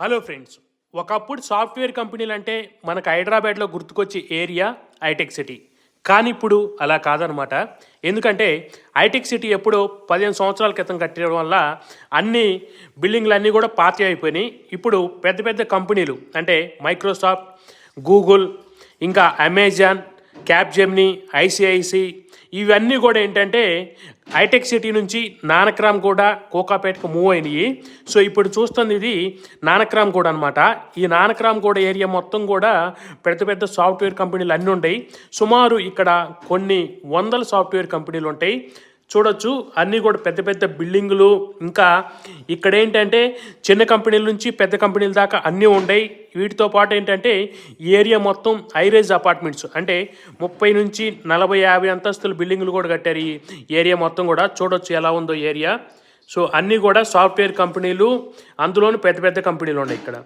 Hello friends ఒకప్పుడు software కంపెనీలు అంటే మనకు హైదరాబాద్లో గుర్తుకొచ్చే ఏరియా హైటెక్ సిటీ. కానీ ఇప్పుడు అలా కాదనమాట. ఎందుకంటే హైటెక్ సిటీ ఎప్పుడో పదిహేను సంవత్సరాల క్రితం కట్టడం వల్ల అన్ని బిల్డింగ్లు అన్నీ కూడా పాత అయిపోయినాయి. ఇప్పుడు పెద్ద పెద్ద కంపెనీలు అంటే మైక్రోసాఫ్ట్ గూగుల్ ఇంకా అమెజాన్ క్యాప్జెమ్ని ఐసిఐసి ఇవన్నీ కూడా ఏంటంటే హైటెక్ సిటీ నుంచి నానక్రామ్ కూడా కోకాపేటకు మూవ్ అయినాయి. సో ఇప్పుడు చూస్తుంది ఇది నానక్రామ్ కూడా అనమాట ఈ నానక్రామ్ కూడా ఏరియా మొత్తం కూడా పెద్ద పెద్ద సాఫ్ట్వేర్ కంపెనీలు అన్నీ ఉంటాయి. సుమారు ఇక్కడ కొన్ని వందల సాఫ్ట్వేర్ కంపెనీలు ఉంటాయి. చూడొచ్చు. అన్నీ కూడా పెద్ద పెద్ద బిల్డింగులు. ఇంకా ఇక్కడ ఏంటంటే చిన్న కంపెనీల నుంచి పెద్ద కంపెనీల దాకా అన్నీ ఉంటాయి వీటితో పాటు ఏంటంటే ఏరియా మొత్తం హైరేజ్ అపార్ట్మెంట్స్. అంటే ముప్పై నుంచి నలభై యాభై అంతస్తుల బిల్డింగులు కూడా కట్టారు ఈ ఏరియా మొత్తం కూడా. చూడొచ్చు ఎలా ఉందో ఏరియా. సో అన్నీ కూడా సాఫ్ట్వేర్ కంపెనీలు. అందులోనూ పెద్ద పెద్ద కంపెనీలు ఉన్నాయి ఇక్కడ.